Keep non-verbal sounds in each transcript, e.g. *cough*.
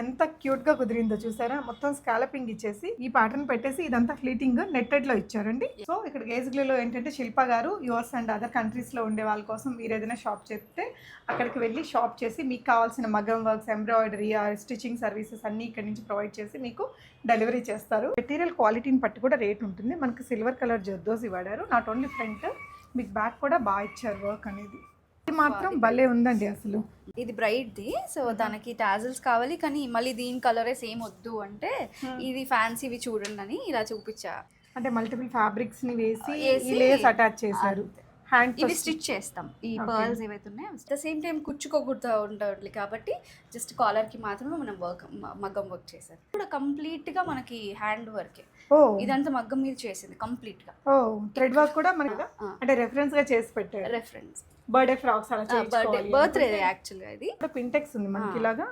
ఎంత క్యూట్గా కుదిరిందో చూసారా? మొత్తం స్కాలపింగ్ ఇచ్చేసి ఈ ప్యాటర్న్ పెట్టేసి ఇదంతా ఫ్లీటింగ్ నెట్టెడ్లో ఇచ్చారండి. సో ఇక్కడ గేజ్గ్లీలో ఏంటంటే శిల్ప గారు యుఎస్ అండ్ అదర్ కంట్రీస్లో ఉండే వాళ్ళ కోసం మీరు ఏదైనా షాప్ చేస్తే అక్కడికి వెళ్ళి షాప్ చేసి మీకు కావాల్సిన మగ్గం వర్క్స్ ఎంబ్రాయిడరీ స్టిచ్చింగ్ సర్వీసెస్ అన్ని ఇక్కడ నుంచి ప్రొవైడ్ చేసి మీకు డెలివరీ చేస్తారు. మెటీరియల్ క్వాలిటీని బట్టి కూడా రేట్ ఉంటుంది. మనకి సిల్వర్ కలర్ జర్దోస్ వాడారు నాట్ ఓన్లీ ఫ్రంట్ మీకు బ్యాక్ కూడా బాగా ఇచ్చారు వర్క్ అనేది. ఇది మాత్రం భలే ఉందండి అసలు. ఇది బ్రైట్ ది సో దానికి టాజల్స్ కావాలి కానీ మళ్ళీ దీని కలరే సేమ్ వద్దు అంటే ఇది ఫ్యాన్సీవి చూడండి అని ఇలా చూపించా. అంటే మల్టిపుల్ ఫ్యాబ్రిక్స్ని వేసి ఈ లేస్ అటాచ్ చేశారు. హ్యాండ్ ఇవి స్టిచ్ చేస్తాం. ఈ. పర్ల్స్ ఏవైతే ఉన్నాయో ద సేమ్ టైం కుచ్చుకోకూడదు ఉండాలి కాబట్టి జస్ట్ కాలర్కి మాత్రమే మనం వర్క్ మగ్గం వర్క్ చేసాం కూడా కంప్లీట్గా మనకి హ్యాండ్ వర్కే ఇదంతా మగ్గం మీద చేసింది కంప్లీట్గా. ఓ థ్రెడ్ వర్క్ కూడా మనకి అంటే రెఫరెన్స్గా చేసి పెట్టారు. రెఫరెన్స్ బర్త్డే ఫ్రాక్స్ అలా బర్త్డే బర్త్డే యాక్చువల్గా ఇది. పింటెక్స్ ఉంది మనకి ఇలాగా.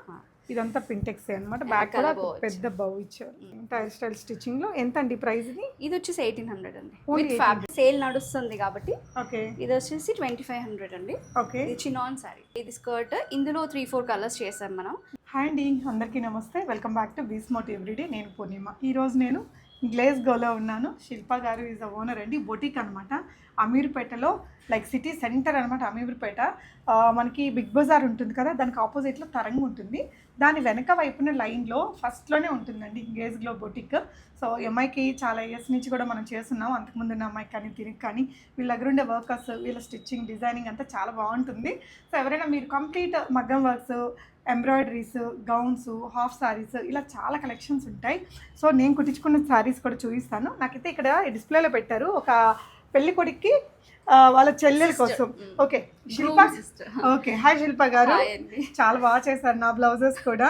ఇదంతా పింటెక్స్ అన్నమాట. బ్యాక్ కూడా పెద్ద బౌ ఇచ్చారు. హెయిర్ స్టైల్ స్టిచ్చింగ్లో ఎంత అండి ప్రైస్ ఇది? ఇది వచ్చేసి ఎయిటీన్ హండ్రెడ్ అండి. With fabric. సేల్ నడుస్తుంది కాబట్టి ఓకే. ఇది వచ్చేసి ట్వంటీ ఫైవ్ హండ్రెడ్ అండి. ఓకే. ఇది చినాన్ సారీ ఇది స్కర్ట్. ఇందులో త్రీ ఫోర్ కలర్స్ చేసాం మనం. హాయ్ అండి. అందరికీ నమస్తే. వెల్కమ్ బ్యాక్ టు బీస్మోట్ ఎవ్రీడే. నేను పూర్ణిమ. ఈరోజు నేను గ్లేస్ గోలో ఉన్నాను. Shilpa garu is a owner అండి. బొటిక్ అనమాట అమీర్పేటలో లైక్ సిటీ సెంటర్ అనమాట అమీర్పేట. మనకి బిగ్ బజార్ ఉంటుంది కదా దానికి ఆపోజిట్లో తరంగ్ ఉంటుంది. దాని వెనక వైపున లైన్లో ఫస్ట్లోనే ఉంటుందండి గేజ్ గ్లో బొటిక్ సో ఎంఐకి చాలా ఇయర్స్ నుంచి కూడా మనం చేస్తున్నాం. అంతకుముందు ఉన్న అమ్మాయి కానీ తిరిగి కానీ వీళ్ళ దగ్గర ఉండే వర్కర్స్ వీళ్ళ స్టిచ్చింగ్ డిజైనింగ్ అంతా చాలా బాగుంటుంది. సో ఎవరైనా మీరు కంప్లీట్ మగ్గం works embroideries gowns half saris ఇలా చాలా కలెక్షన్స్ ఉంటాయి. సో నేను కుట్టించుకున్న సారీస్ కూడా చూపిస్తాను. నాకైతే ఇక్కడ డిస్ప్లేలో పెట్టారు. ఒక పెళ్ళి కొడుక్కి వాళ్ళ చెల్లెల కోసం. Okay. Shilpa okay. Hi Shilpa garu. చాలా బాగా చేశారు నా బ్లౌజెస్ కూడా.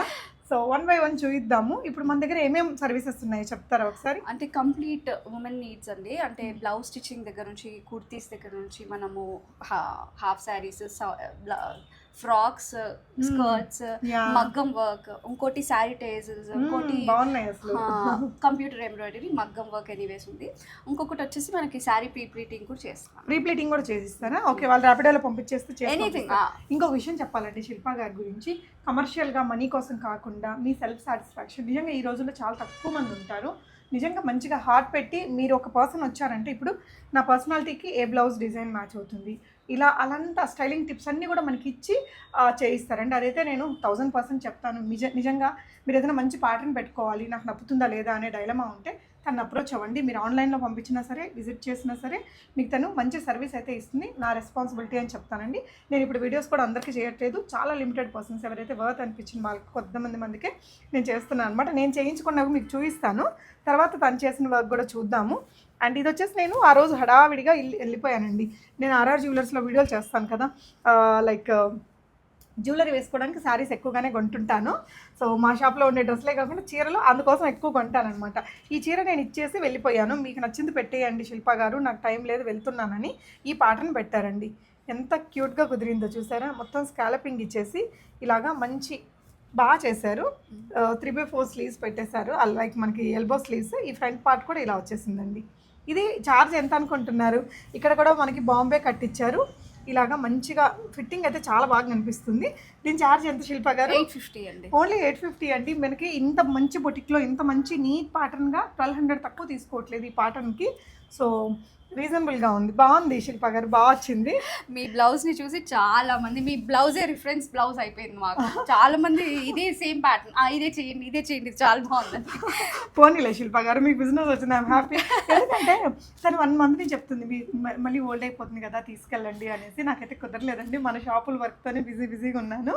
సో వన్ బై వన్ చూద్దాము ఇప్పుడు మన దగ్గర ఏమేమి సర్వీసెస్ ఉన్నాయో చెప్తారా ఒకసారి? అంటే కంప్లీట్ ఉమెన్ నీడ్స్ అండి. అంటే బ్లౌజ్ స్టిచ్చింగ్ దగ్గర నుంచి కుర్తీస్ దగ్గర నుంచి మనము హాఫ్ శారీస్ ఫ్రాక్స్ స్కర్ట్స్. మగ్గం వర్క్ ఇంకోటి శారీ టేజల్స్ ఇంకోటి కంప్యూటర్ ఎంబ్రాయిడరీ మగ్గం వర్క్ ఎనీవేస్ ఉంది. ఇంకొకటి వచ్చేసి మనకి శారీ ప్రీప్లీటింగ్ కూడా చేస్తాం. ప్రీప్లేటింగ్ కూడా చేసిస్తారా? ఓకే వాళ్ళు ర్యాపిడోలో పంపించేస్తే చేసి ఎనీథింగ్? ఇంకొక విషయం చెప్పాలంటే శిల్ప గారి గురించి. కమర్షియల్గా మనీ కోసం కాకుండా మీ సెల్ఫ్ సాటిస్ఫాక్షన్. నిజంగా ఈ రోజుల్లో చాలా తక్కువ మంది ఉంటారు. నిజంగా మంచిగా హార్ట్ పెట్టి మీరు ఒక పర్సన్ వచ్చారంటే ఇప్పుడు నా పర్సనాలిటీకి ఏ బ్లౌజ్ డిజైన్ మ్యాచ్ అవుతుంది? ఇలా అలాంటి స్టైలింగ్ టిప్స్ అన్నీ కూడా మనకి ఇచ్చి చేయిస్తారండి. అదైతే నేను థౌజండ్ పర్సెంట్ చెప్తాను. నిజ నిజంగా మీరు ఏదైనా మంచి ప్యాటర్న్ పెట్టుకోవాలి నాకు నప్పుతుందా లేదా అనే డైలమా ఉంటే తను అప్రోచ్ అవ్వండి. మీరు ఆన్లైన్లో పంపించినా సరే విజిట్ చేసినా సరే మీకు తను మంచి సర్వీస్ అయితే ఇస్తుంది. నా రెస్పాన్సిబిలిటీ అని చెప్తానండి. నేను ఇప్పుడు వీడియోస్ కూడా అందరికీ చేయట్లేదు. చాలా లిమిటెడ్ పర్సన్స్ ఎవరైతే వర్త్ అనిపించిన వాళ్ళకి కొంతమంది మందికే నేను చేస్తున్నాను అనమాట నేను చేయించుకున్నవి మీకు చూపిస్తాను. తర్వాత తను చేసిన వర్క్ కూడా చూద్దాము. అండ్ ఇది వచ్చేసి నేను ఆ రోజు హడావిడిగా వెళ్ళి వెళ్ళిపోయానండి. నేను ఆర్ఆర్ జ్యువెలర్స్లో వీడియోలు చేస్తాను కదా. లైక్ జ్యువెలరీ వేసుకోవడానికి శారీస్ ఎక్కువగానే కొంటుంటాను. సో మా షాప్లో ఉండే డ్రెస్లే కాకుండా చీరలు అందుకోసం ఎక్కువ కొంటానమాట ఈ చీర నేను ఇచ్చేసి వెళ్ళిపోయాను. మీకు నచ్చింది పెట్టేయండి శిల్ప గారు. నాకు టైం లేదు వెళ్తున్నానని ఈ పాటను పెట్టారండి. ఎంత క్యూట్గా కుదిరిందో చూసారా? మొత్తం స్కాలపింగ్ ఇచ్చేసి ఇలాగా మంచి బాగా చేశారు. త్రీ బై ఫోర్ స్లీవ్స్ పెట్టేశారు. లైక్ మనకి ఎల్బో స్లీవ్స్ ఈ ఫ్రంట్ పార్ట్ కూడా ఇలా వచ్చేసిందండి. ఇది ఛార్జ్ ఎంత అనుకుంటున్నారు? ఇక్కడ కూడా మనకి బాంబే కట్టించారు ఇలాగా మంచిగా ఫిట్టింగ్ అయితే చాలా బాగా కనిపిస్తుంది. దీని ఛార్జ్ ఎంత శిల్ప గారు? ఎయిట్ ఫిఫ్టీ అండి. ఓన్లీ ఎయిట్ ఫిఫ్టీ అండి. మనకి ఇంత మంచి బొటిక్లో ఇంత మంచి నీట్ ప్యాటర్న్గా ట్వెల్వ్ హండ్రెడ్ తక్కువ తీసుకోవట్లేదు ఈ ప్యాటర్న్కి సో రీజనబుల్గా ఉంది. బాగుంది శిల్ప గారు బాగా వచ్చింది. మీ బ్లౌజ్ని చూసి చాలా మంది మీ బ్లౌజే రిఫరెన్స్ బ్లౌజ్ అయిపోయింది మాకు. చాలా మంది ఇదే సేమ్ ప్యాటర్న్ ఇదే చేయండి ఇదే చేయండి చాలా బాగుందండి. పోనీలే శిల్ప గారు మీకు బిజినెస్ వచ్చింది ఐమ్ హ్యాపీ ఎందుకంటే తను వన్ మంత్ నుంచి చెప్తుంది మీ మ- మళ్ళీ ఓల్డ్ అయిపోతుంది కదా తీసుకెళ్ళండి అనేసి. నాకైతే కుదరలేదండి మన షాపుల వర్క్తోనే బిజీ బిజీగా ఉన్నాను.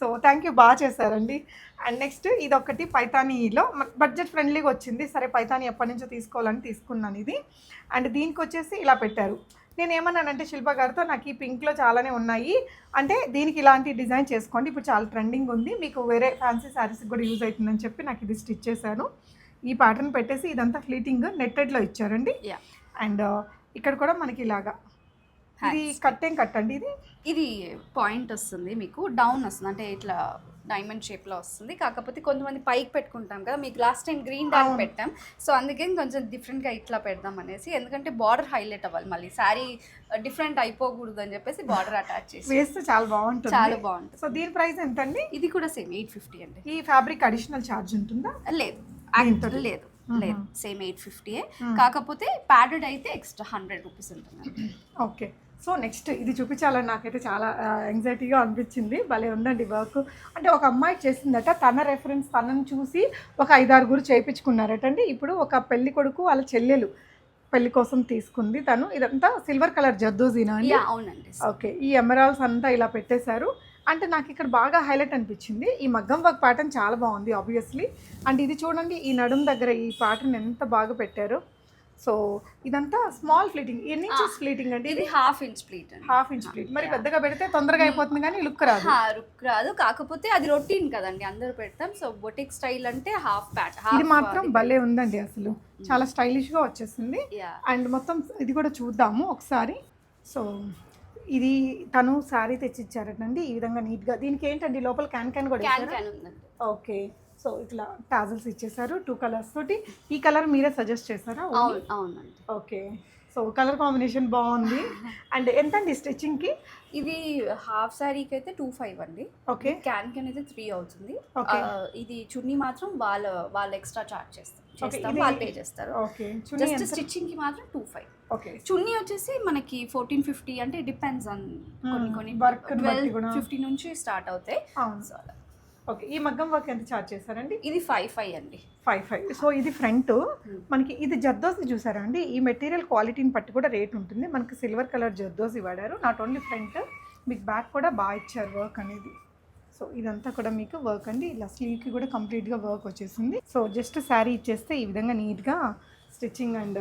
సో థ్యాంక్ యూ బాగా చేశారండి. అండ్ నెక్స్ట్ ఇది ఒకటి పైతానీలో బడ్జెట్ ఫ్రెండ్లీగా వచ్చింది. సరే పైతానీ ఎప్పటి నుంచో తీసుకోవాలని తీసుకున్నాను ఇది. అండ్ దీనికి వచ్చేసి ఇలా పెట్టారు. నేను ఏమన్నానంటే శిల్ప గారితో నాకు ఈ పింక్లో చాలానే ఉన్నాయి. అంటే దీనికి ఇలాంటి డిజైన్ చేసుకోండి. ఇప్పుడు చాలా ట్రెండింగ్ ఉంది. మీకు వేరే ఫ్యాన్సీ శారీస్కి కూడా యూజ్ అవుతుందని చెప్పి నాకు ఇది స్టిచ్ చేశాను. ఈ ప్యాటర్న్ పెట్టేసి ఇదంతా ఫ్లీటింగ్ నెట్టెడ్లో ఇచ్చారండి. అండ్ ఇక్కడ కూడా మనకి ఇలాగా ఇది కట్టేం కట్టండి ఇది? ఇది పాయింట్ వస్తుంది మీకు డౌన్ వస్తుంది. అంటే ఇట్లా డైమండ్ షేప్లో వస్తుంది. కాకపోతే కొంతమంది పైకి పెట్టుకుంటాం కదా మీకు లాస్ట్ టైం గ్రీన్ డాక్. పెట్టాం. సో అందుకే కొంచెం different గా ఇట్లా పెడదాం అనేసి. ఎందుకంటే బార్డర్ హైలైట్ అవ్వాలి మళ్ళీ. శారీ డిఫరెంట్ అయిపోకూడదు అని చెప్పేసి బార్డర్ అటాచ్ చేసి. వేస్తే చాలా బాగుంటుంది. చాలా బాగుంటుంది. సో దీని ప్రైస్ ఎంత అండి ఇది కూడా సేమ్ ఎయిట్ ఫిఫ్టీ అండి. ఈ ఫ్యాబ్రిక్ అడిషనల్ ఛార్జ్ ఉంటుందా? లేదు. లేదు. లేదు. Same eight fifty hmm. కాకపోతే ప్యాడెడ్ అయితే ఎక్స్ట్రా హండ్రెడ్ రూపీస్ ఉంటుంది. ఓకే సో నెక్స్ట్ ఇది చూపించాలని నాకైతే చాలా ఎంగ్జైటీగా అనిపించింది. భలే ఉందండి వర్క్. అంటే ఒక అమ్మాయి చేసిందట తన రెఫరెన్స్ తనని చూసి ఒక ఐదారుగురు చేయించుకున్నారట అండి ఇప్పుడు ఒక పెళ్ళి కొడుకు వాళ్ళ చెల్లెలు పెళ్ళి కోసం తీసుకుంది తను. ఇదంతా సిల్వర్ కలర్ జద్దోజీనా అండి? అవునండి. ఓకే ఈ ఎమరాల్స్ అంతా ఇలా పెట్టేశారు. అంటే నాకు ఇక్కడ బాగా హైలైట్ అనిపించింది. ఈ మగ్గం వర్క్ ప్యాటర్న్ చాలా బాగుంది ఆబ్వియస్లీ అండ్ ఇది చూడండి ఈ నడుం దగ్గర ఈ ప్యాటర్న్ ఎంత బాగా పెట్టారు. సో ఇదంతా స్మాల్ ఫ్లీటింగ్ ఎన్ని ఇంచెస్ ఫ్లీటింగ్ అండి ఇది half inch pleat half inch pleat మరి. పెద్దగా పెడితే తొందరగా అయిపోతుంది కానీ లుక్ రాదు. రుక్ రాదు. కాకపోతే అది రొటీన్ కదండి. అందరూ పెడతాం. సో బొటిక్ స్టైల్ అంటే హాఫ్ ప్యాట్ ఇది మాత్రం భలే ఉందండి అసలు. చాలా స్టైలిష్గా వచ్చేసింది. అండ్ మొత్తం ఇది కూడా చూద్దాము ఒకసారి. సో ఇది తను శారీ తెచ్చిచ్చారటండి. ఈ విధంగా నీట్గా. దీనికి ఏంటండి? లోపల క్యాన్ క్యాన్ కూడా ఓకే సో ఇట్లా టాజల్స్ ఇచ్చేసారు టూ కలర్స్ తోటి. ఈ కలర్ మీరే సజెస్ట్ చేశారా అవును అవునండి. ఓకే. సో కలర్ కాంబినేషన్ బాగుంది. అండ్ ఎంత అండి స్టిచ్చింగ్కి? ఇది హాఫ్ శారీకి అయితే టూ ఫైవ్ అండి. ఓకే. క్యాన్ క్యాన్ అయితే త్రీ అవుతుంది. ఇది చున్నీ మాత్రం వాళ్ళ వాళ్ళు ఎక్స్ట్రా చార్జ్ చేస్తారు. వాళ్ళు పే చేస్తారు. జస్ట్ స్టిచ్చింగ్కి మాత్రం టూ ఫైవ్. ఓకే. చున్నీ వచ్చేసి మనకి ఫోర్టీన్ ఫిఫ్టీ అంటే డిపెండ్స్ ఆన్ కొన్ని కొన్ని ట్వెల్వ్. ఫిఫ్టీ నుంచి స్టార్ట్ అవుతాయి. ఓకే ఈ మగ్గం వర్క్ ఎంత చార్జ్ చేశారండి ఇది ఫైవ్ ఫైవ్ అండి. ఫైవ్ ఫైవ్ సో ఇది ఫ్రంట్ మనకి ఇది జర్దోసి చూసారా అండి? ఈ మెటీరియల్ క్వాలిటీని బట్టి కూడా రేట్ ఉంటుంది. మనకి సిల్వర్ కలర్ జర్దోసి వాడారు నాట్ ఓన్లీ ఫ్రంట్ మీకు బ్యాక్ కూడా బాగా ఇచ్చారు వర్క్ అనేది. సో ఇదంతా కూడా మీకు వర్క్ అండి. ఇలా స్లీవ్కి కూడా కంప్లీట్గా వర్క్ వచ్చేసింది సో జస్ట్ శారీ ఇచ్చేస్తే ఈ విధంగా నీట్గా స్టిచ్చింగ్ అండ్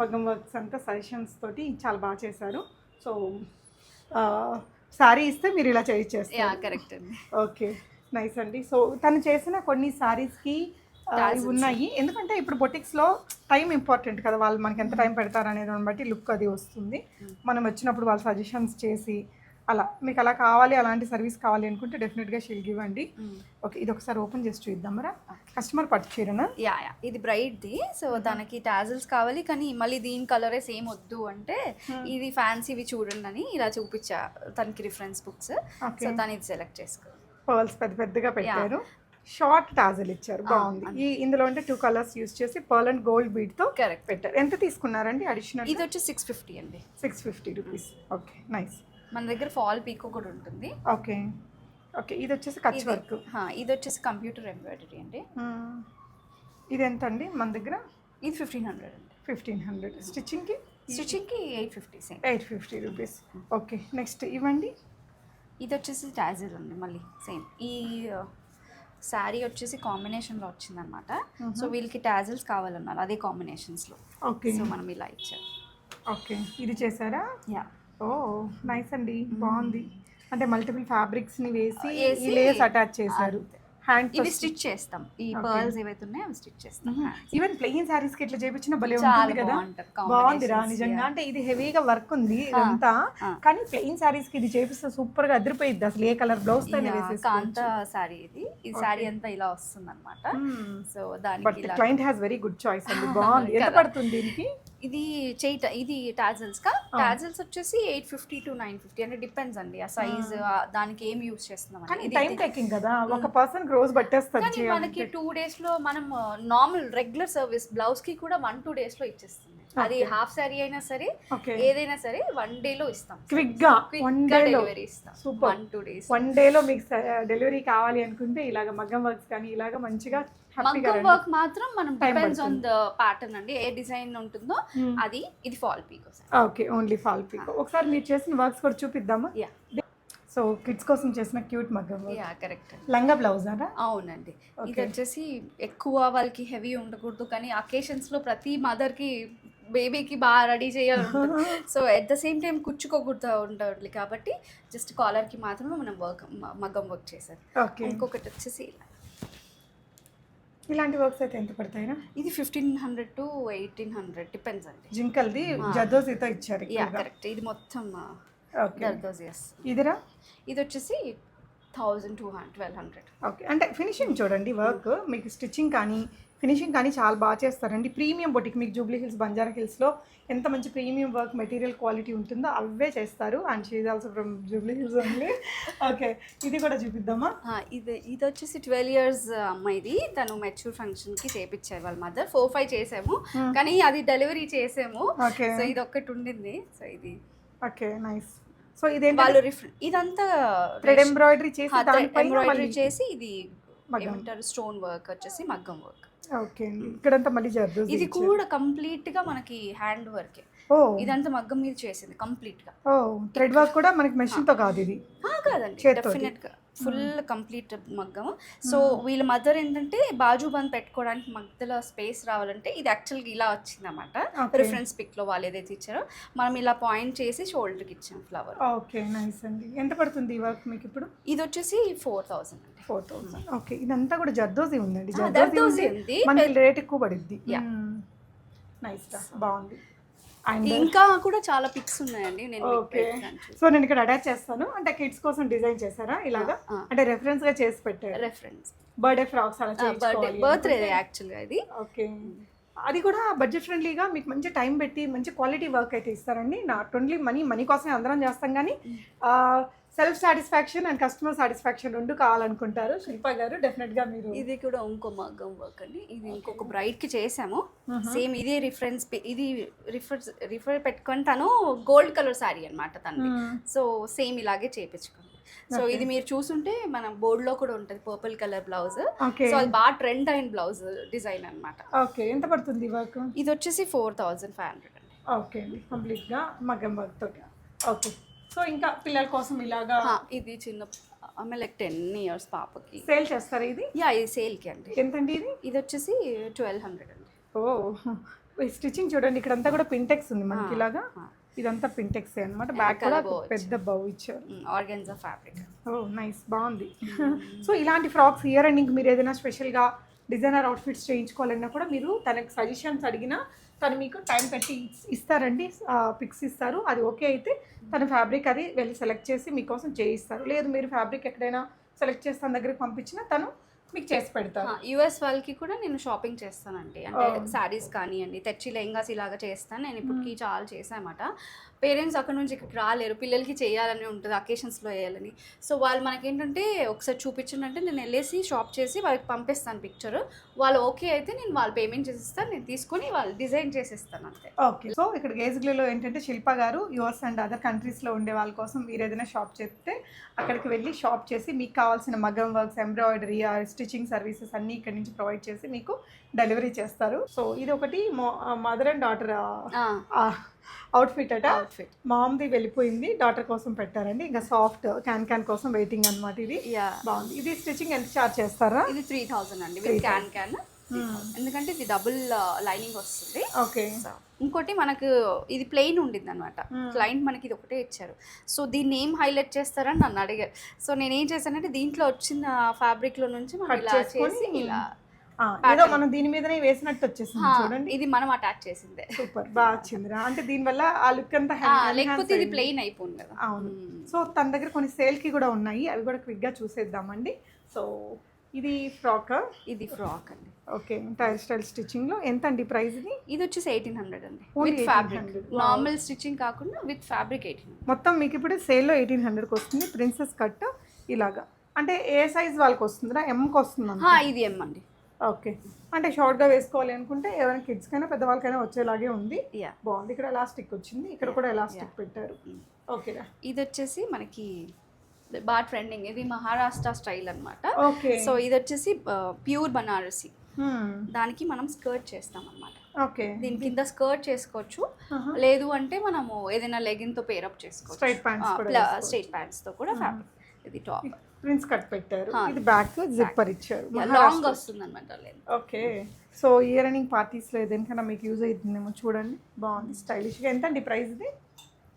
మగ్గం వర్క్స్ అంతా సజెషన్స్ తోటి చాలా బాగా చేశారు. సో శారీ ఇస్తే మీరు ఇలా చేయించేస్తారు కరెక్ట్ అండి. ఓకే నైస్ అండి. సో తను చేసిన కొన్ని సారీస్కి. ఉన్నాయి. ఎందుకంటే ఇప్పుడు బొటిక్స్లో టైం ఇంపార్టెంట్ కదా. వాళ్ళు మనకి ఎంత టైం పెడతారు అనేది దాన్ని బట్టి లుక్ అది వస్తుంది. Mm. మనం వచ్చినప్పుడు వాళ్ళు సజెషన్స్ చేసి అలా. మీకు అలా కావాలి అలాంటి సర్వీస్ కావాలి అనుకుంటే డెఫినెట్గా షీల్ ఇవ్వండి ఓకే ఇది ఒకసారి ఓపెన్ చేసి చూద్దాం మరా. కస్టమర్ పట్టు చీరనా యా యా ఇది బ్రైట్ది సో దానికి టాజల్స్ కావాలి. కానీ మళ్ళీ దీని కలరే సేమ్ వద్దు అంటే ఇది ఫ్యాన్సీవి చూడండి అని ఇలా చూపించా తనకి రిఫరెన్స్ బుక్స్ ఓకే సో తను ఇది సెలెక్ట్ చేసుకో. పర్ల్స్ పెద్ద పెద్దగా పెట్టారు. షార్ట్ టాజల్ ఇచ్చారు. బాగుంది. ఈ ఇందులో అంటే టూ కలర్స్ యూస్ చేసి పర్ల్ అండ్ గోల్డ్ బీడ్తో కరెక్ట్ పెట్టారు. ఎంత తీసుకున్నారండి అడిషనల్ ఇది వచ్చి సిక్స్ ఫిఫ్టీ అండి. Six fifty rupees okay nice మన దగ్గర ఫాల్ పీకో కూడా ఉంటుంది. ఓకే ఓకే ఇది వచ్చేసి కచ్ వర్క్ ఇది వచ్చేసి కంప్యూటర్ ఎంబ్రాయిడరీ అండి. ఇది ఎంత అండి మన దగ్గర? ఇది ఫిఫ్టీన్ హండ్రెడ్ అండి. ఫిఫ్టీన్ హండ్రెడ్ స్టిచ్చింగ్కి స్టిచ్చింగ్కి eight fifty eight fifty rupees okay next ఇవ్వండి. ఇది వచ్చేసి టాజిల్ ఉంది మళ్ళీ సేమ్ ఈ శారీ వచ్చేసి కాంబినేషన్లో వచ్చిందనమాట సో వీళ్ళకి టాజిల్స్ కావాలన్నారు అదే కాంబినేషన్స్లో ఓకే. సో మనం ఇలా ఇచ్చాం. ఓకే. ఇది చేశారా? యా. ఓ నైస్ అండి. బాగుంది. అంటే మల్టిపుల్ ఫ్యాబ్రిక్స్ని వేసి లేస్ అటాచ్ చేశారు. హ్యాండ్ ఇవి స్టిచ్ చేస్తాం. ఈ. పర్ల్స్ ఏవైతే ఉన్నాయో అవి స్టిచ్ చేస్తాం. ఈవెన్ ప్లెయిన్ సారీస్కి ఇట్లా చేపించిన భలే ఉంటుంది కదా. బాగుందిరా నిజంగా. అంటే ఇది హెవీగా వర్క్ ఉంది ఇదంతా. ఆ. కానీ ప్లెయిన్ సారీస్కి ఇది చేపిస్తే సూపర్గా అదిరిపోయిద్ది. అసలు ఏ కలర్ బ్లౌజ్ తోనే Yeah, కాంత శారీ ఇది. ఈ. శారీ అంతా ఇలా వస్తుంది అనమాట సో బట్ దానికి client has very good choice అండి. *laughs* బాగుంది. ఎంత. పడుతుంది దీనికి? ఇది చేయిట ఇది టాజల్స్ కా? ఆ. టాజల్స్ వచ్చేసి eight fifty to nine fifty అంటే డిపెండ్స్ అండి ఆ సైజ్ దానికి ఏం యూస్ చేస్తున్నాం కానీ. టైం టేకింగ్ కదా ఒక పర్సన్ రోజు పట్టేస్తుంది కానీ మనకి టూ డేస్లో మనం నార్మల్ రెగ్యులర్ సర్వీస్ బ్లౌజ్కి కూడా వన్ టూ డేస్లో ఇచ్చేస్తుంది. అది. హాఫ్ శారీ అయినా సరే ఏదైనా సరే వన్ డే లో ఇస్తాం. క్విక్గా వన్ డే డెలివరీ ఇస్తాం. Super. One two days. One day లో మీకు డెలివరీ కావాలి అనుకుంటే ఇలాగ మగ్గం వర్క్స్ కానీ ఇలాగ మంచిగా మగ్గం వర్క్ మాత్రం మనం డిపెండ్స్ ఆన్. ద ప్యాటర్న్ అండి. ఏ డిజైన్ ఉంటుందో అది ఇది fall picot okay only fall picot ఒకసారి మీరు చేసిన వర్క్స్ కూడా చూపిద్దామా? యా సో కిడ్స్ కోసం చేసిన క్యూట్ మగ్గం యా కరెక్ట్ లంగా బ్లౌజ్ అనా అవునండి. ఇది. వచ్చేసి ఎక్కువ వాళ్ళకి హెవీ ఉండకూడదు కానీ అకేషన్స్లో ప్రతి మదర్కి బేబీకి బాగా రెడీ చేయాలి *laughs* so at the same time కుచ్చుకోకూడదు ఉండాలి. కాబట్టి జస్ట్ కాలర్కి మాత్రమే మనం వర్క్ మగ్గం వర్క్ చేశారు ఇంకొకటి వచ్చేసి ఇలా. ఇలాంటి వర్క్స్ అయితే ఎంత పడతాయినా? ఇది fifteen hundred to eighteen hundred depends అండి. జింకల్ది. జర్దోజీతో ఇచ్చారు. కరెక్ట్. ఇది మొత్తం ఓకే. దర్దోజియస్ ఇదిరా? ఇది వచ్చేసి thousand two hundred twelve hundred. Okay. అంటే ఫినిషింగ్ చూడండి వర్క్. మీకు స్టిచ్చింగ్ కానీ ఫినిషింగ్ కానీ చాలా బాగా చేస్తారండి. ప్రీమియం బొటిక్ మీకు జూబ్లీ హిల్స్ బంజారా హిల్స్లో ఎంత మంచి ప్రీమియం వర్క్ మెటీరియల్ క్వాలిటీ ఉంటుందో అవే చేస్తారు. And she's also from Jubilee Hills only. Okay ఇది కూడా చూపిద్దామా? ఇది ఇది వచ్చేసి ట్వెల్వ్ ఇయర్స్ అమ్మాయిది. తను మెచ్యూర్ ఫంక్షన్కి చేపించారు వాళ్ళ మదర్. ఫోర్ ఫైవ్ చేసాము. కానీ అది డెలివరీ చేసాము. ఓకే. సో ఇది ఒక్కటి ఉండింది. సో ఇది. Okay nice. సో ఇదేంటి? వాళ్ళు ఇదంతా థ్రెడ్ ఎంబ్రాయిడరీ చేసి ఎంబ్రాయిడరీ చేసి ఇది. ఏమంటారు? స్టోన్ వర్క్ వచ్చేసి మగ్గం వర్క్. ఓకే ఇక్కడంతా మళ్ళీ ఇది. కూడా కంప్లీట్గా మనకి హ్యాండ్ వర్కే. ఇదంతా మగ్గం మీద చేసింది కంప్లీట్గా. థ్రెడ్ వర్క్ కూడా మనకి machine తో కాదు ఇది. కాదండి. డెఫినెట్గా ఫుల్ కంప్లీట్ మగ్గం సో వీళ్ళ మదర్ ఏంటంటే బాజు బంద్ పెట్టుకోవడానికి మధ్యలో స్పేస్ రావాలంటే ఇది యాక్చువల్గా ఇలా వచ్చింది అనమాట. రిఫరెన్స్ పిక్లో వాళ్ళు ఏదైతే ఇచ్చారో మనం ఇలా పాయింట్ చేసి షోల్డర్కి ఇచ్చాం ఫ్లవర్ ఓకే నైస్ అండి. ఎంత పడుతుంది ఈ వర్క్ మీకు ఇప్పుడు? ఇది వచ్చేసి ఫోర్ థౌసండ్ అండి. ఫోర్ థౌసండ్ ఓకే ఇదంతా కూడా జర్దోజీ ఉందండి. జర్దోజీ ఉంది. మనకి రేట్ ఎక్కువ పడుద్ది. Yeah. నైస్ బాగుంది. ఇంకా కూడా చాలా పిక్స్ ఉన్నాయండి నేను ఓకే. సో నేను ఇక్కడ అటాచ్ చేస్తాను. అంటే కిడ్స్ కోసం డిజైన్ చేశారా ఇలాగా? అంటే రెఫరెన్స్గా చేసి పెట్టారు. రెఫరెన్స్ బర్త్డే ఫ్రాక్స్ అలా బర్త్డే బర్త్డే. యాక్చువల్గా ఇది. ఓకే. అది కూడా బడ్జెట్ ఫ్రెండ్లీగా మీకు మంచి టైం పెట్టి మంచి క్వాలిటీ వర్క్ అయితే ఇస్తారండి. నాట్ ఓన్లీ మనీ మనీ కోసమే అందరం చేస్తాం కానీ self satisfaction and customer satisfaction రెండు కావాలనుకుంటారు. శిల్ప గారు డెఫినెట్గా మీరు ఇది కూడా ఇంకో మగ్గం వర్క్ అండి. ఇది ఇంకొక బ్రైడ్కి చేసాము. Uh-huh. సేమ్ ఇదే రిఫరెన్స్ ఇది రిఫర్ రిఫర్ పెట్టుకొని తను గోల్డ్ కలర్ శారీ అనమాట తనది. Hmm. సో సేమ్ ఇలాగే చేపించుకుంది. సో. ఇది మీరు చూసుంటే మన బోర్డ్లో కూడా ఉంటుంది పర్పుల్ కలర్ బ్లౌజ్ సో అది బాగా ట్రెండ్ అయిన బ్లౌజ్ డిజైన్ అన్నమాట. ఓకే ఎంత పడుతుంది వర్క్ ఇది వచ్చేసి ఫోర్ థౌజండ్ ఫైవ్ హండ్రెడ్ అండి. ఓకే అండి. కంప్లీట్గా మగ్గం వర్క్ తోటి. ఓకే సో ఇంకా పిల్లల కోసం ఇలాగా ఇది చిన్న ఆమె లైక్ టెన్ ఇయర్స్ పాపకి. సేల్ చేస్తారా ఇది? యా ఇది సేల్కి అండి. ఎంతండి ఇది? ఇది వచ్చేసి ట్వెల్వ్ హండ్రెడ్ అండి. ఓ స్టిచ్చింగ్ చూడండి ఇక్కడంతా కూడా పింటెక్స్ ఉంది మనకి ఇలాగా. ఇదంతా పింటెక్స్ అన్నమాట. బ్యాక్ కూడా పెద్ద బౌ ఇచ్చారు. ఆర్గెన్జా ఫ్యాబ్రిక్ ఓ నైస్ బాగుంది. సో ఇలాంటి ఫ్రాక్స్ ఇయర్ ఎండింగ్ మీరు ఏదైనా స్పెషల్గా డిజైనర్ అవుట్ఫిట్స్ చేయించుకోవాలన్నా కూడా మీరు తనకి సజెషన్స్ అడిగినా తను మీకు టైం పెట్టి ఇస్- ఇస్తారండి. పిక్స్ ఇస్తారు. అది ఓకే అయితే తన ఫ్యాబ్రిక్ అది వెళ్ళి సెలెక్ట్ చేసి మీకోసం చేయిస్తారు. లేదు మీరు ఫ్యాబ్రిక్ ఎక్కడైనా సెలెక్ట్ చేసి తన దగ్గరికి పంపించినా తను మీకు చేసి పెడతారు. యుఎస్ వాళ్ళకి కూడా నేను షాపింగ్ చేస్తానండి. అంటే. శారీస్ కానివ్వండి తెచ్చి లెహంగాస్ ఇలాగా చేస్తాను. నేను ఇప్పటికి చాలా చేసామన్నమాట పేరెంట్స్ అక్కడ నుంచి ఇక్కడికి రాలేరు పిల్లలకి చేయాలని ఉంటుంది అకేషన్స్లో వేయాలని. సో వాళ్ళు మనకేంటంటే ఒకసారి చూపించండి నేను వెళ్ళేసి షాప్ చేసి వాళ్ళకి పంపిస్తాను పిక్చర్. వాళ్ళు ఓకే అయితే నేను వాళ్ళు పేమెంట్ చేసిస్తాను నేను తీసుకొని వాళ్ళు డిజైన్ చేసిస్తాను అంతే. ఓకే. సో ఇక్కడ గేజ్గ్లీలో ఏంటంటే శిల్ప గారు యుఎస్ అండ్ అదర్ కంట్రీస్లో ఉండే వాళ్ళ కోసం మీరు ఏదైనా షాప్ చేస్తే అక్కడికి వెళ్ళి షాప్ చేసి మీకు కావాల్సిన మగ్గం వర్క్స్ ఎంబ్రాయిడరీ స్టిచ్చింగ్ సర్వీసెస్ అన్నీ ఇక్కడ నుంచి ప్రొవైడ్ చేసి మీకు డెలివరీ చేస్తారు. సో ఇది ఒకటి మదర్ అండ్ డాటర్ అవుట్ఫిట్ అట? అవుట్ఫిట్ మామ్ది వెళ్ళిపోయింది డాటర్ కోసం పెట్టారండి. ఇంకా సాఫ్ట్ క్యాన్ క్యాన్ కోసం వెయిటింగ్ అన్నమాట ఇది. బాగుంది. ఇది స్టిచ్చింగ్ ఎంత చార్జ్ చేస్తారా? ఇది త్రీ థౌజండ్ అండి. విత్ క్యాన్ క్యాన్ ఎందుకంటే ఇది డబుల్ లైనింగ్ వస్తుంది. ఓకే ఇంకోటి మనకు ఇది ప్లెయిన్ ఉండింది అనమాట Hmm. క్లయింట్ మనకి ఇది ఒకటే ఇచ్చారు. సో దీన్ని ఏం హైలైట్ చేస్తారని నన్ను అడిగారు. సో నేను ఏం చేశానంటే దీంట్లో వచ్చిన ఫ్యాబ్రిక్లో నుంచి మనం ఇలా చేసి ఇలా ఏదో మనం దీని మీదనే వేసినట్టు వచ్చేసింది చూడండి. ఇది మనం అటాచ్ చేసిందే. సూపర్ బాగా వచ్చిందిరా. అంటే దీనివల్ల ఆ లుక్ అంతా లేకపోతే ఇది. ప్లెయిన్ అయిపోయింది కదా. అవును. Hmm. సో తన దగ్గర కొన్ని సేల్కి కూడా ఉన్నాయి. అవి కూడా క్విక్గా చూసేద్దామండి. సో ఇది ఫ్రాక్ ఇది ఫ్రాక్ అండి. ఓకే టైల్ స్టైల్ స్టిచ్చింగ్లో. ఎంత అండి ప్రైస్ ఇది? ఇది వచ్చేసి ఎయిటీన్ హండ్రెడ్ అండి. With fabric 1800. Wow. Normal stitching కాకుండా విత్ ఫ్యాబ్రిక్ ఎయిటీన్ మొత్తం మీకు ఇప్పుడు సేల్లో ఎయిటీన్ హండ్రెడ్కి వస్తుంది. ప్రిన్సెస్ కట్ ఇలాగా. అంటే ఏ సైజ్ వాళ్ళకి వస్తుందిరా? ఎంకి వస్తుంది ఇది ఎమ్ అండి. ఓకే. అంటే షార్ట్గా వేసుకోవాలి అనుకుంటే ఎవరైనా కిడ్స్కైనా పెద్దవాళ్ళకైనా వచ్చేలాగే ఉంది. బాగుంది. ఇక్కడ ఎలాస్టిక్ వచ్చింది. ఇక్కడ కూడా ఎలాస్టిక్ పెట్టారు. ఓకేరా ఇది వచ్చేసి మనకి బాగా ట్రెండింగ్. ఇది మహారాష్ట్ర స్టైల్ అన్నమాట. ఓకే. సో ఇది వచ్చేసి ప్యూర్ బనారసి. దానికి మనం స్కర్ట్ చేస్తాం అనమాట ఓకే. దీని కింద స్కర్ట్ చేసుకోవచ్చు. లేదు అంటే మనము ఏదైనా లెగిన్తో పేరప్ చేసుకోవచ్చు. స్ట్రైట్ ప్యాంట్స్తో కూడా ఇది టాప్. ప్రిన్స్ కట్ పెట్టారు. ఇది బ్యాక్ జిప్పర్ ఇచ్చారు. లాంగ్ వస్తుంది అనమాట ఓకే. సో ఇయర్ రన్నింగ్ పార్టీస్లో దేనికైనా మీకు యూజ్ అవుతుందేమో చూడండి. బాగుంది స్టైలిష్గా ఎంత అండి ప్రైస్ ఇది?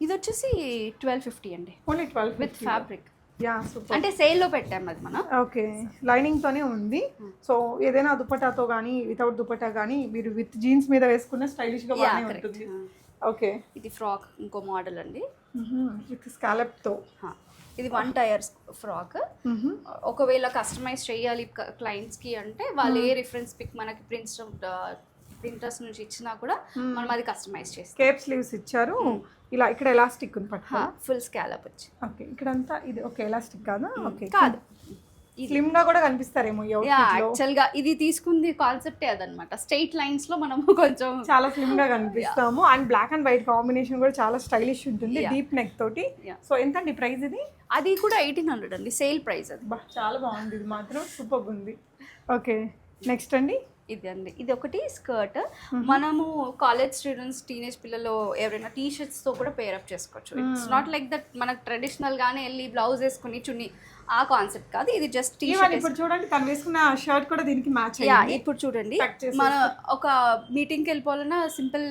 ఇది వచ్చేసి ట్వెల్వ్ ఫిఫ్టీ అండి. Only twelve with fabric yeah super అంటే సేల్లో పెట్టాం అది మనం. ఓకే. లైనింగ్ తోనే ఉంది. Hmm. సో ఏదైనా దుపటాతో కానీ వితౌట్ దుపటా కానీ మీరు విత్ జీన్స్ మీద వేసుకున్న స్టైలిష్గా యా బాగానే ఉంటుంది. ఓకే. ఇది ఫ్రాక్ ఇంకో మోడల్ అండి. విత్ స్కాలప్తో. హా. ఇది వన్ టైర్ ఫ్రాక్ ఒకవేళ కస్టమైజ్ చేయాలి క్లయింట్స్కి అంటే వాళ్ళు ఏ రిఫరెన్స్ పిక్ మనకి ప్రింట్స్ ప్రింటర్స్ నుంచి ఇచ్చినా కూడా మనం అది కస్టమైజ్ చేస్తాం. కేప్ స్లీవ్స్ ఇచ్చారు. ఇలా ఇక్కడ ఎలాస్టిక్ ఉంది పట్టు ఫుల్ స్కాలప్ వచ్చి. ఓకే ఇక్కడంతా ఇది ఓకే ఎలాస్టిక్ కాదా? ఓకే కాదు. స్లిమ్గా కూడా కనిపిస్తారేమో యాక్చువల్గా ఇది తీసుకుంది కాన్సెప్టే అదనమాట స్ట్రైట్ లైన్స్లో మనం కొంచెం చాలా స్లిమ్గా కనిపిస్తాము and black and white combination కూడా చాలా స్టైలిష్ ఉంటుంది. డీప్ నెక్ తోటి. సో ఎంత అండి ప్రైస్ ఇది? అది కూడా ఎయిటీన్ హండ్రెడ్ అండి సేల్ ప్రైస్ అది. చాలా బాగుంది. ఇది మాత్రం సూపర్ ఉంది. ఓకే నెక్స్ట్ అండి. ఇది అండి. ఇది ఒకటి స్కర్ట్ మనము కాలేజ్ స్టూడెంట్స్ టీనేజ్ పిల్లలు ఎవరైనా టీ షర్ట్స్తో కూడా పేరప్ చేసుకోవచ్చు. ఇట్స్ నాట్ లైక్ దట్ మనకు ట్రెడిషనల్ గానే వెళ్ళి బ్లౌజ్ వేసుకుని చున్ని ఆ కాన్సెప్ట్ కాదు. ఇది జస్ట్ టీ ఇప్పుడు చూడండి తను వేసుకున్న షర్ట్ కూడా దీనికి మ్యాచ్ యా ఇప్పుడు చూడండి. మన ఒక మీటింగ్కి వెళ్ళిపోవాలన్నా simple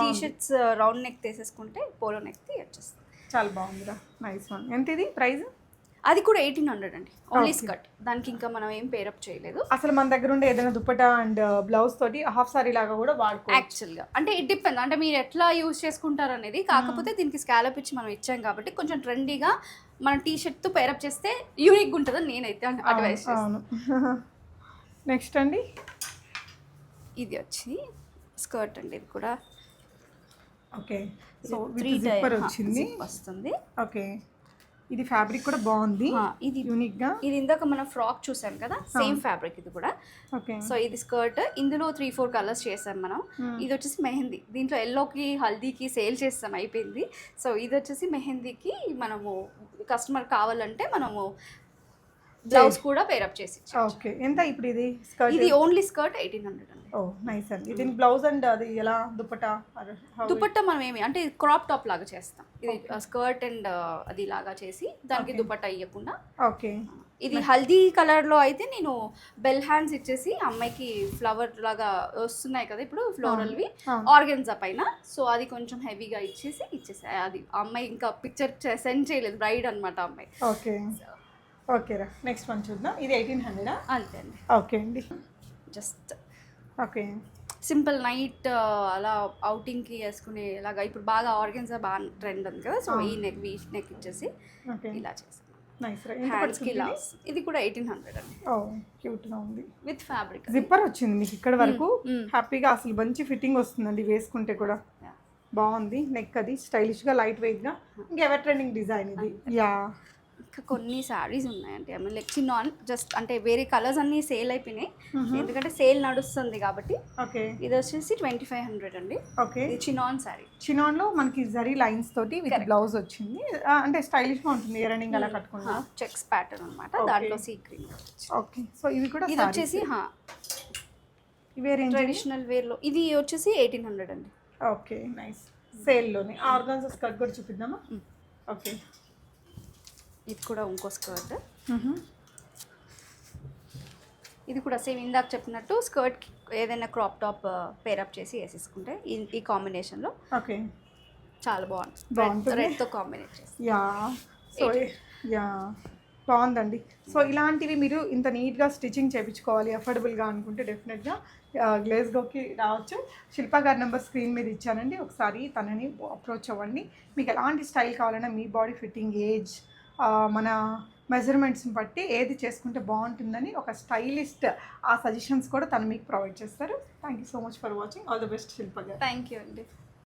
T. Shirts round neck తీసేసుకుంటే పోలో నెక్ వచ్చేస్తుంది చాలా బాగుందిరా. నైస్ వన్ ఎంత ఇది? ప్రైస్ అది కూడా ఎయిటీన్ హండ్రెడ్ అండి. ఓన్లీ. స్కర్ట్ దానికి ఇంకా మనం ఏం పేరప్ చేయలేదు. అసలు మన దగ్గర ఉండే ఏదైనా దుప్పటా అండ్ బ్లౌజ్ తోటి హాఫ్ సారీ లాగా కూడా వాడుకోవచ్చు. యాక్చువల్గా అంటే ఇట్ డిపెండ్ అంటే మీరు ఎట్లా యూస్ చేసుకుంటారు అనేది కాకపోతే దీనికి స్కాలప్ ఇచ్చి మనం ఇచ్చాం కాబట్టి కొంచెం ట్రెండీగా మన టీ షర్ట్తో పేరప్ చేస్తే యూనిక్ ఉంటుందని నేనైతే అడ్వైస్ అవును, చేస్తాను నెక్స్ట్ *laughs* అండి. ఇది వచ్చి స్కర్ట్ అండి ఇది కూడా. ఓకే సో త్రీ జిప్పర్ వచ్చింది. వస్తుంది. ఓకే ఇది ఫ్యాబ్రిక్ కూడా బాగుంది. ఇది యూనిక్గా. ఇది ఇందాక మనం ఫ్రాక్ చూసాం కదా? సేమ్ ఫ్యాబ్రిక్ ఇది కూడా. ఓకే సో ఇది స్కర్ట్ ఇందులో త్రీ ఫోర్ కలర్స్ చేసాం మనం. Hmm. ఇది వచ్చేసి మెహందీ. దీంట్లో ఎల్లోకి హల్దీకి సేల్ చేస్తాం అయిపోయింది. సో ఇది వచ్చేసి మెహందీకి మనము కస్టమర్ కావాలంటే మనము బ్లౌజ్ కూడా పేరప్ చేసి. ఓకే. ఎంత ఇప్పుడు ఇది? స్కర్ట్ ఇది ఓన్లీ స్కర్ట్ ఎయిటీన్ హండ్రెడ్ అండి. ఓ నైస్ అండి. దీని బ్లౌజ్ అండ్ అది ఎలా? it- దుపట్టా మనం ఏమి అంటే క్రాప్ టాప్ లాగా చేస్తాం. ఇది స్కర్ట్ అండ్ అది లాగా చేసి దానికి. దుపట్టా ఇవ్వకుండా ఓకే. ఇది హల్దీ కలర్లో అయితే నేను బెల్ హ్యాండ్స్ ఇచ్చేసి అమ్మాయికి ఫ్లవర్ లాగా వస్తున్నాయి కదా ఇప్పుడు ఫ్లోరల్వి అవును. ఆర్గన్జా పైన. సో అది కొంచెం హెవీగా ఇచ్చేసి ఇచ్చేసి అది అమ్మాయి ఇంకా పిక్చర్ సెండ్ చేయలేదు బ్రైడ్ అనమాట అమ్మాయి. ఓకే. ఓకే రా. నెక్స్ట్ వన్ చూద్దాం. ఇది ఎయిటీన్ హండ్రెడా? అంతే అండి. ఓకే అండి. జస్ట్. ఓకే. సింపుల్ నైట్ అలా outing-కి వేసుకునే లాగా ఇప్పుడు బాగా ఆర్గన్జా బాగా ట్రెండ్ ఉంది కదా సో ఈ నెక్ వీ నెక్ ఇచ్చేసి ఇలా చేసాం నైస్ రా. హ్యాండ్స్కి ఇలా వస్తుంది. ఇది కూడా ఎయిటీన్ హండ్రెడ్ అండి. ఓ క్యూట్గా ఉంది. With fabric. జిప్పర్ వచ్చింది మీకు ఇక్కడ వరకు. హ్యాపీగా అసలు మంచి ఫిట్టింగ్ వస్తుందండి వేసుకుంటే కూడా. బాగుంది. నెక్ అది స్టైలిష్గా లైట్ వెయిట్గా. ఇంకా ఎవర్ ట్రెండింగ్ డిజైన్ ఇది? యా ఇంకా కొన్ని శారీస్ ఉన్నాయండి. ఐ మీన్ లైక్ చిన్న జస్ట్ అంటే వేరే కలర్స్ అన్నీ సేల్ అయిపోయినాయి. ఎందుకంటే సేల్ నడుస్తుంది కాబట్టి ఓకే. ఇది వచ్చేసి ట్వంటీ ఫైవ్ హండ్రెడ్ అండి. ఓకే. ఇది చినాన్ శారీ చినాన్లో మనకి జరీ లైన్స్ తోటి విత్ బ్లౌజ్ వచ్చింది. అంటే స్టైలిష్గా ఉంటుంది. ఇయర్ రన్నింగ్ అలా కట్టుకున్నా చెక్స్ ప్యాటర్న్ అనమాట. దాంట్లో సీ గ్రీన్ ఓకే. సో ఇవి కూడా ఇది వచ్చేసి ఇవే రేంజ్ ట్రెడిషనల్ వేర్లో ఇది వచ్చేసి ఎయిటీన్ హండ్రెడ్ అండి. ఓకే. నైస్ సేల్లోనే ఆర్గాన్స్ స్కర్ట్ కూడా చూపిద్దామా? Mm. ఓకే. ఇది కూడా ఇంకో స్కర్ట్. ఇది కూడా సేమ్ ఇందాక చెప్పినట్టు స్కర్ట్ ఏదైనా క్రాప్ టాప్ పేరప్ చేసి వేసేసుకుంటే ఈ కాంబినేషన్లో ఓకే. చాలా బాగుంటుంది. బాగుంటుంది. రెడ్తో కాంబినేట్ చేసి యా. So yeah. బాగుందండి. సో ఇలాంటివి మీరు ఇంత నీట్గా స్టిచ్చింగ్ చేయించుకోవాలి అఫోర్డబుల్గా అనుకుంటే డెఫినెట్గా గ్లేస్గోకి రావచ్చు. శిల్పా గారి నెంబర్ స్క్రీన్ మీద ఇచ్చానండి. ఒకసారి తనని అప్రోచ్ అవ్వండి. మీకు ఎలాంటి స్టైల్ కావాలన్నా మీ బాడీ ఫిట్టింగ్ ఏజ్ మన మెజర్మెంట్స్ని బట్టి ఏది చేసుకుంటే బాగుంటుందని ఒక స్టైలిస్ట్ ఆ సజెషన్స్ కూడా తను మీకు ప్రొవైడ్ చేస్తారు. Thank you so much for watching all the best Shilpa గారు. థ్యాంక్ యూ అండి.